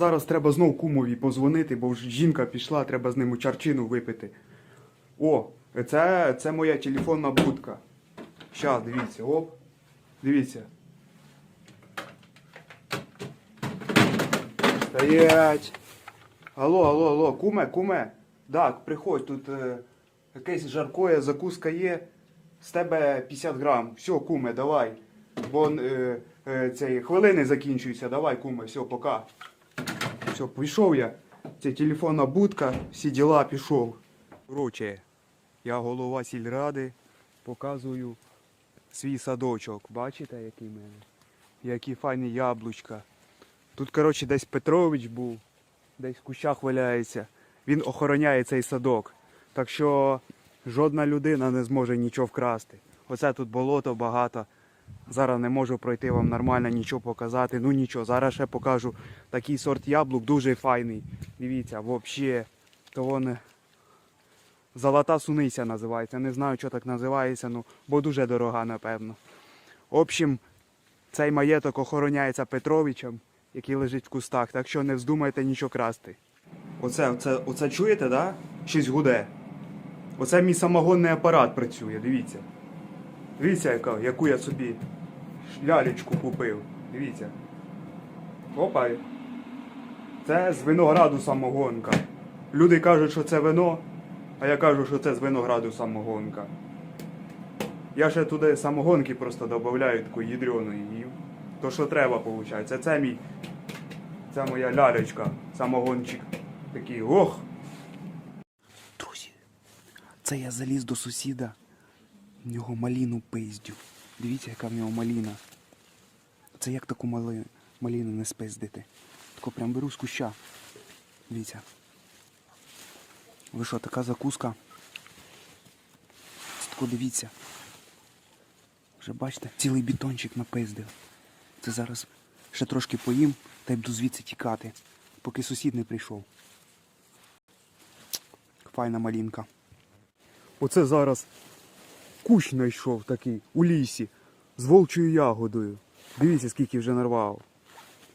Зараз треба знов кумові позвонити, бо жінка пішла, треба з ним чарчину випити. О, це, це моя телефонна будка. Щас, дивіться, оп. Дивіться. Стоять. Алло, алло, алло, куме, куме. Так, приходь, тут е, якесь жаркоє, закуска є. З тебе 50 грам. Все, куме, давай. Бо е, е, цей, хвилини закінчуються. Давай, куме, все, пока. Все, пішов я. Це телефонна будка, всі діла пішов. Короче, я голова сільради, показую свій садочок. Бачите, який в мене? Які файні яблучка. Тут, коротше, десь Петрович був, десь в кущах валяється. Він охороняє цей садок. Так що жодна людина не зможе нічого вкрасти. Оце тут болото багато. Зараз не можу пройти вам нормально нічого показати. Ну нічого, зараз ще покажу такий сорт яблук, дуже файний. Дивіться, взагалі, то вон золота суниця називається. Не знаю, що так називається, ну, бо дуже дорога, напевно. В общем, цей маєток охороняється Петровичем, який лежить в кустах, так що не вздумайте нічого красти. Оце, оце, оце чуєте, да? Щось гуде. Оце мій самогонний апарат працює, дивіться. Дивіться, яка, яку я собі лялечку купив. Дивіться. Опа. Це з винограду самогонка. Люди кажуть, що це вино, а я кажу, що це з винограду самогонка. Я ще туди самогонки просто додаю такої ядреної. І то, що треба, виходить. Це мій. Це моя лялечка, самогончик. Такий ох. Друзі, це я заліз до сусіда. В нього маліну пиздю. Дивіться, яка в нього маліна. Це як таку мали... маліну не спиздити. Тако прям беру з куща. Дивіться. Ви що, така закуска? Тако дивіться. Вже бачите, цілий бетончик напиздив. Це зараз ще трошки поїм та й буду звідси тікати, поки сусід не прийшов. Файна малінка. Оце зараз кущ знайшов такий у лісі з волчою ягодою. Дивіться, скільки вже нарвав.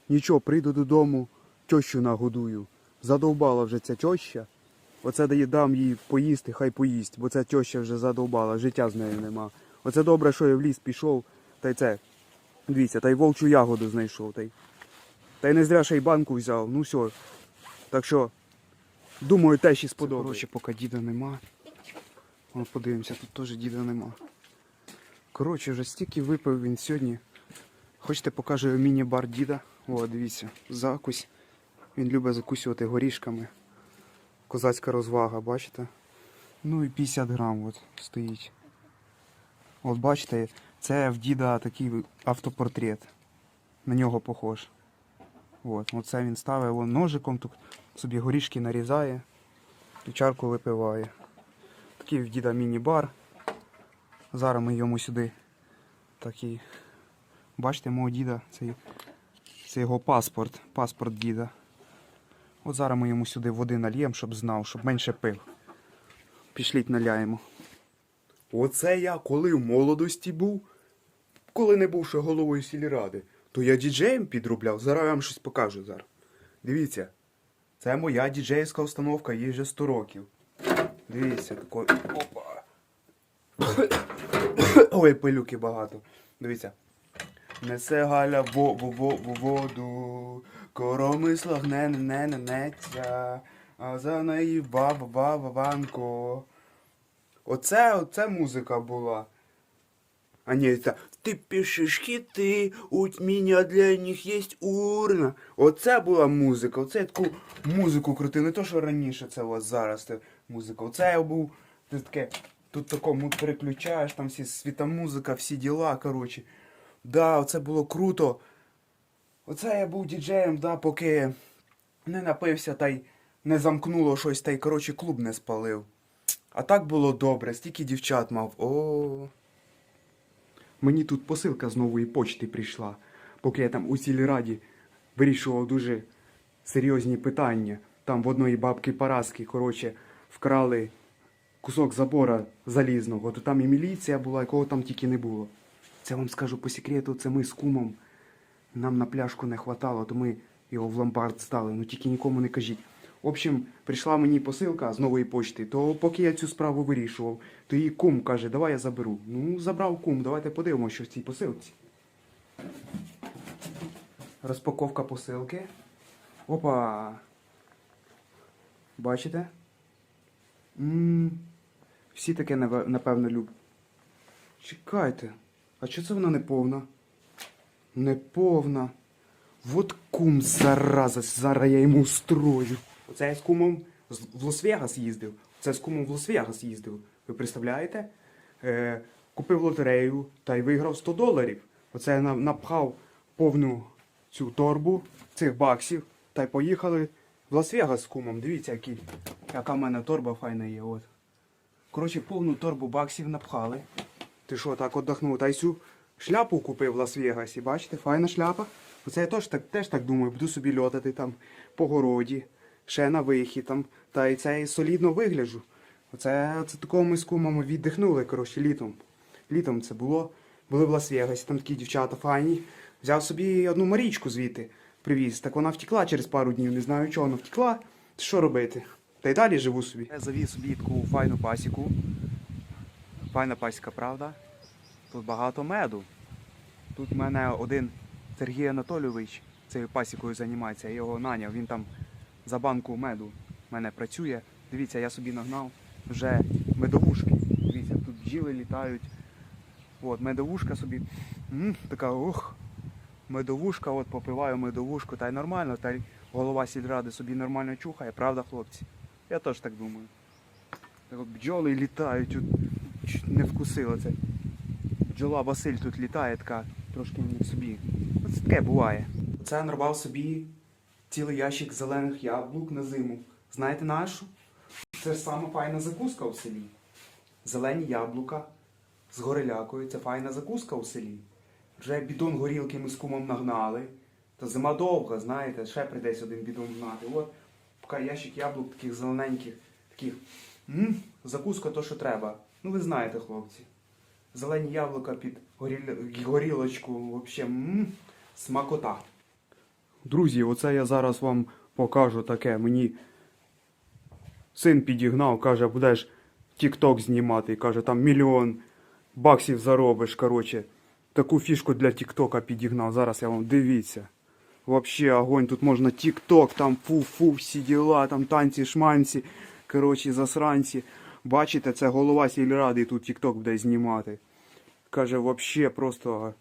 Нічого, прийду додому, тещу нагодую. Задовбала вже ця теща. Оце дає дам їй поїсти, хай поїсть, бо ця теща вже задовбала, життя з нею нема. Оце добре, що я в ліс пішов, та й це. Дивіться, та й вовчу ягоду знайшов. Та й, та й не зря ще й банку взяв. Ну все. Так що, думаю, тещі сподобається. Коротше, поки діда нема. Вон подивимося, тут теж діда нема. Коротше, вже стільки випив він сьогодні. Хочете покажу міні-бар діда? О, дивіться, закусь. Він любить закусювати горішками. Козацька розвага, бачите? Ну і 50 грам от стоїть. От бачите, це в діда такий автопортрет. На нього похож. От, оце він ставить ножиком, тут собі горішки нарізає, і чарку випиває. Такий в діда міні-бар. Зараз ми йому сюди такий. Бачите, мого діда, це, це його паспорт, паспорт діда. От зараз ми йому сюди води нальємо, щоб знав, щоб менше пив. Пішліть наляємо. Оце я коли в молодості був, коли не був ще головою сільради, то я діджеєм підробляв. Зараз я вам щось покажу зараз. Дивіться, це моя діджеївська установка, їй вже 100 років. Дивіться, такой. Опа. Ой, пилюки багато. Дивіться. Несе Галя во во во во воду, коромисло гне не не не неця, а за неї баба баба банко. Оце, оце музика була. А ні, це ти пишеш хіти, у мене для них є урна. Оце була музика, оце я таку музику крутив, не то, що раніше це у вас зараз музика. Оце я був, ти таке, тут такому переключаєш, там всі світа музика, всі діла, коротше. Да, оце було круто. Оце я був діджеєм, да, поки не напився та й не замкнуло щось, та й, коротше, клуб не спалив. А так було добре, стільки дівчат мав. О. Мені тут посилка з нової почти прийшла, поки я там у сільраді вирішував дуже серйозні питання. Там в одної бабки Параски, коротше, вкрали кусок забора залізного. То там і міліція була, і кого там тільки не було. Це вам скажу по секрету, це ми з кумом. Нам на пляшку не хватало, то ми його в ломбард стали, ну тільки нікому не кажіть. В общем, прийшла мені посилка з нової почти, то поки я цю справу вирішував, то її кум каже, давай я заберу. Ну, забрав кум, давайте подивимося, що в цій посилці. Розпаковка посилки. Опа. Бачите? М Всі таке, напевно, люблять. Чекайте, а чого це вона не повна? Не повна. Вот кум, зараза, зараз я йому устрою. Оце я з кумом в Лас-Вегас їздив. Це з кумом в Лас-Вегас їздив. Ви представляєте? Е, купив лотерею та й виграв 100 доларів. Оце я напхав повну цю торбу цих баксів та й поїхали в Лас-Вегас з кумом. Дивіться, який, яка в мене торба файна є. От. Коротше, повну торбу баксів напхали. Ти що, так отдохнув? Та й цю шляпу купив в Лас-Вегасі. Бачите, файна шляпа. Оце я теж так, теж так думаю, буду собі льотати там по городі, ще на вихід там. Та й це солідно вигляджу. Оце, оце такого ми з кумами віддихнули, коротше, літом. Літом це було. Були в Лас-Вегасі, там такі дівчата файні. Взяв собі одну Марічку звідти, привіз. Так вона втекла через пару днів, не знаю чого вона втекла. Що робити? Та й далі живу собі. Я завів собі таку файну пасіку. Файна пасіка, правда? Тут багато меду. Тут в мене один Сергій Анатолійович цією пасікою займається, я його наняв. Він там за банку меду в мене працює. Дивіться, я собі нагнав вже медовушки. Дивіться, тут бджіли літають. От, медовушка собі. М, така ох. Медовушка, от попиваю медовушку, та й нормально, та й голова сільради собі нормально чухає, правда, хлопці? Я теж так думаю. Так от бджоли літають, чуть не вкусило це. Бджола Василь тут літає, така трошки не собі. Оце таке буває. Оце я нарвав собі цілий ящик зелених яблук на зиму. Знаєте нашу? Це ж сама файна закуска у селі. Зелені яблука з горелякою. Це файна закуска у селі. Вже бідон горілки ми з кумом нагнали. Та зима довга, знаєте, ще прийдеться один бідон гнати. От, поки ящик яблук таких зелененьких, таких. м закуска то, що треба. Ну ви знаєте, хлопці. Зелені яблука під горіл- горілочку, взагалі, м смакота. Друзі, оце я зараз вам покажу таке. Мені син підігнав, каже, будеш тік-ток знімати. Каже, там мільйон баксів заробиш. Коротше, таку фішку для тік-тока підігнав. Зараз я вам дивіться. Вообще огонь, тут можна тік-ток, там фу-фу, всі діла, там танці, шманці, коротше, засранці. Бачите, це голова сільради тут тік-ток буде знімати. Каже, вообще просто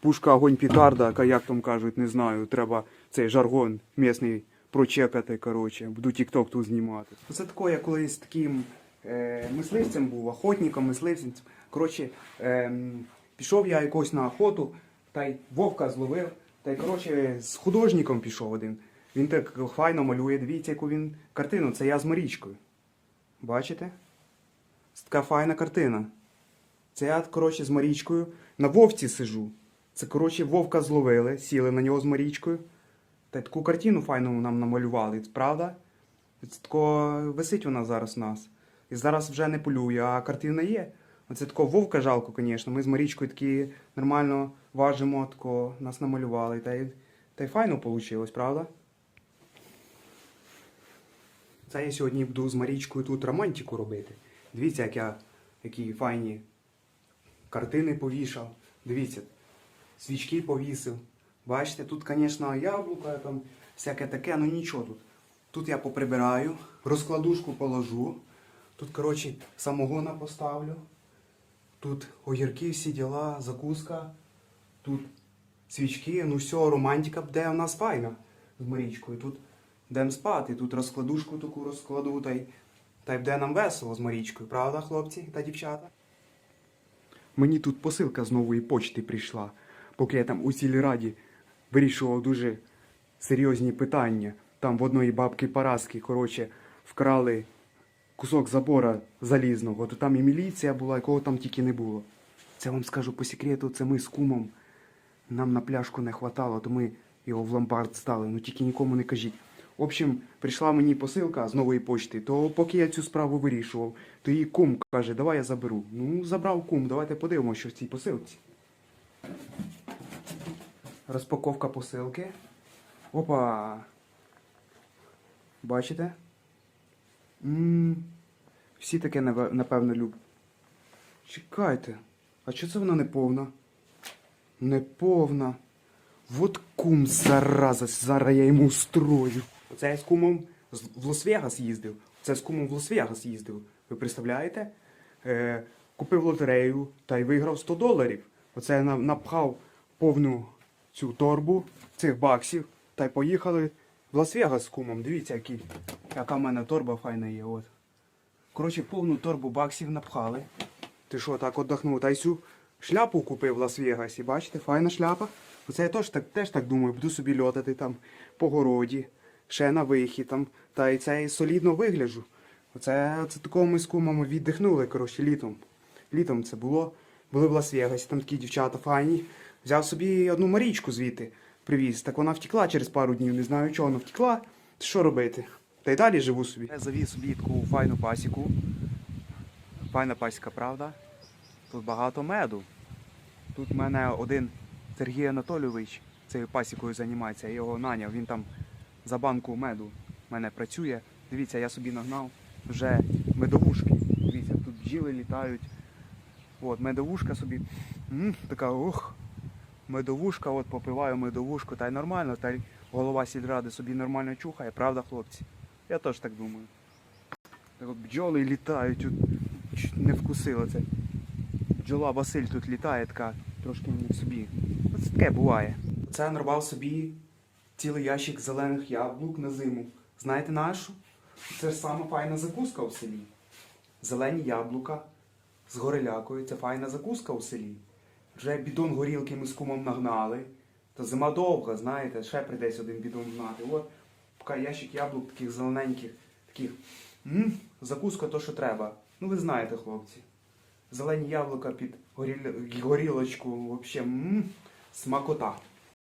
пушка огонь петарда, як там кажуть, не знаю, треба цей жаргон місний прочекати, коротше, буду тік-ток тут знімати. Це таке, я колись таким е, мисливцем був, охотником, мисливцем. Коротше, ем, пішов я якось на охоту, та й вовка зловив, та й коротше з художником пішов один. Він так файно малює, дивіться, яку він картину, це я з Марічкою. Бачите? Це така файна картина. Це я, коротше, з Марічкою на вовці сижу. Це, коротше, вовка зловили, сіли на нього з Марічкою. Та таку картину файну нам намалювали, правда? Це тако висить вона зараз у нас. І зараз вже не полює, а картина є. Оце тако вовка жалко, звісно. Ми з Марічкою такі нормально важимо, тако нас намалювали. Та й, та й файно вийшло, правда? Це я сьогодні буду з Марічкою тут романтику робити. Дивіться, як я які файні картини повішав. Дивіться, свічки повісив. Бачите, тут, звісно, яблука, там всяке таке, ну нічого тут. Тут я поприбираю, розкладушку положу. Тут, коротше, самогона поставлю. Тут огірки, всі діла, закуска. Тут свічки, ну все, романтика буде у нас файна з Марічкою. Тут йдемо спати, тут розкладушку таку розкладу, та й, та й буде нам весело з Марічкою, правда, хлопці та дівчата? Мені тут посилка з нової почти прийшла, поки я там у сільраді вирішував дуже серйозні питання. Там в одної бабки Параски, коротше, вкрали кусок забора залізного. То там і міліція була, і кого там тільки не було. Це вам скажу по секрету, це ми з кумом. Нам на пляшку не хватало, то ми його в ломбард стали. Ну тільки нікому не кажіть. В общем, прийшла мені посилка з нової почти, то поки я цю справу вирішував, то її кум каже, давай я заберу. Ну, забрав кум, давайте подивимося, що в цій посилці. Розпаковка посилки. Опа. Бачите? М Всі таке, напевно, люблять. Чекайте. А чого це вона не повна? Не. Вот кум, зараза, зараз я йому устрою. Оце я з кумом в Лас-Вегас їздив. Це з кумом в Лас-Вегас їздив. Ви представляєте? Е, купив лотерею та й виграв 100 доларів. Оце я напхав повну цю торбу цих баксів та й поїхали Лас-Вегас з кумом. Дивіться, який, яка в мене торба файна є. От. Коротше, повну торбу баксів напхали. Ти що, так отдохнув? Та й цю шляпу купив в Лас-Вегасі. Бачите, файна шляпа. Оце я теж так, теж так думаю, буду собі льотати там по городі, ще на вихід там. Та й це і солідно вигляджу. Оце, оце такого ми з кумами віддихнули, коротше, літом. Літом це було. Були в Лас-Вегасі, там такі дівчата файні. Взяв собі одну Марічку звідти, привіз. Так вона втекла через пару днів, не знаю чого вона втекла. Що робити? Та й далі живу собі. Я завів собі файну пасіку. Файна пасіка, правда? Тут багато меду. Тут в мене один Сергій Анатолійович цією пасікою займається, я його наняв. Він там за банку меду в мене працює. Дивіться, я собі нагнав вже медовушки. Дивіться, тут бджіли літають. От, медовушка собі. М, така ох. Медовушка, от попиваю медовушку, та й нормально, та й голова сільради собі нормально чухає, правда, хлопці? Я теж так думаю. Так от бджоли літають, от, чуть не вкусило це. Бджола Василь тут літає, така трошки не собі. Оце таке буває. Це нарвав собі цілий ящик зелених яблук на зиму. Знаєте нашу? Це ж сама файна закуска у селі. Зелені яблука з горелякою. Це файна закуска у селі. Вже бідон горілки ми з кумом нагнали. Та зима довга, знаєте, ще прийдеться один бідон гнати. От, поки ящик яблук таких зелененьких, таких. м закуска то, що треба. Ну ви знаєте, хлопці. Зелені яблука під горіл... горілочку, взагалі, м смакота.